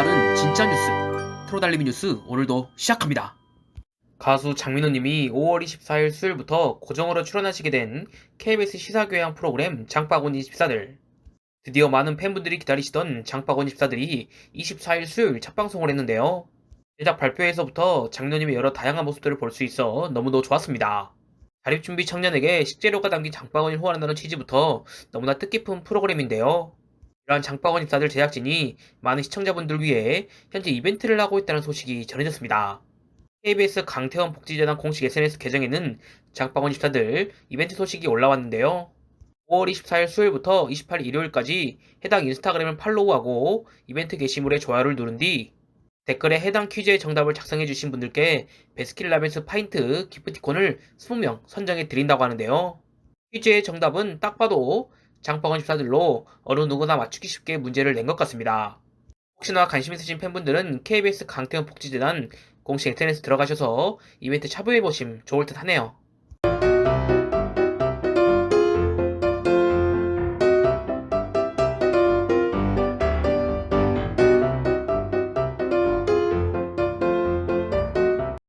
빠른 진짜 뉴스 프로달리미 뉴스 오늘도 시작합니다. 가수 장민호님이 5월 24일 수요일부터 고정으로 출연하시게 된 KBS 시사교양 프로그램 장바구니 24들 드디어 많은 팬분들이 기다리시던 장바구니 24들이 24일 수요일 첫 방송을 했는데요. 제작 발표에서부터 장민호님의 여러 다양한 모습들을 볼 수 있어 너무도 좋았습니다. 자립준비 청년에게 식재료가 담긴 장바구니를 후원한다는 취지부터 너무나 뜻깊은 프로그램인데요. 이러한 장바구니 입사들 제작진이 많은 시청자분들 위해 현재 이벤트를 하고 있다는 소식이 전해졌습니다. KBS 강태원 복지재단 공식 SNS 계정에는 장바구니 입사들 이벤트 소식이 올라왔는데요. 5월 24일 수요일부터 28일 일요일까지 해당 인스타그램을 팔로우하고 이벤트 게시물에 좋아요를 누른 뒤 댓글에 해당 퀴즈의 정답을 작성해주신 분들께 베스킨라빈스 파인트 기프티콘을 20명 선정해 드린다고 하는데요. 퀴즈의 정답은 딱 봐도 장바구니 집사들로 어느 누구나 맞추기 쉽게 문제를 낸 것 같습니다. 혹시나 관심 있으신 팬분들은 KBS 강태원 복지재단 공식 SNS 들어가셔서 이벤트 참여해보심 좋을 듯 하네요.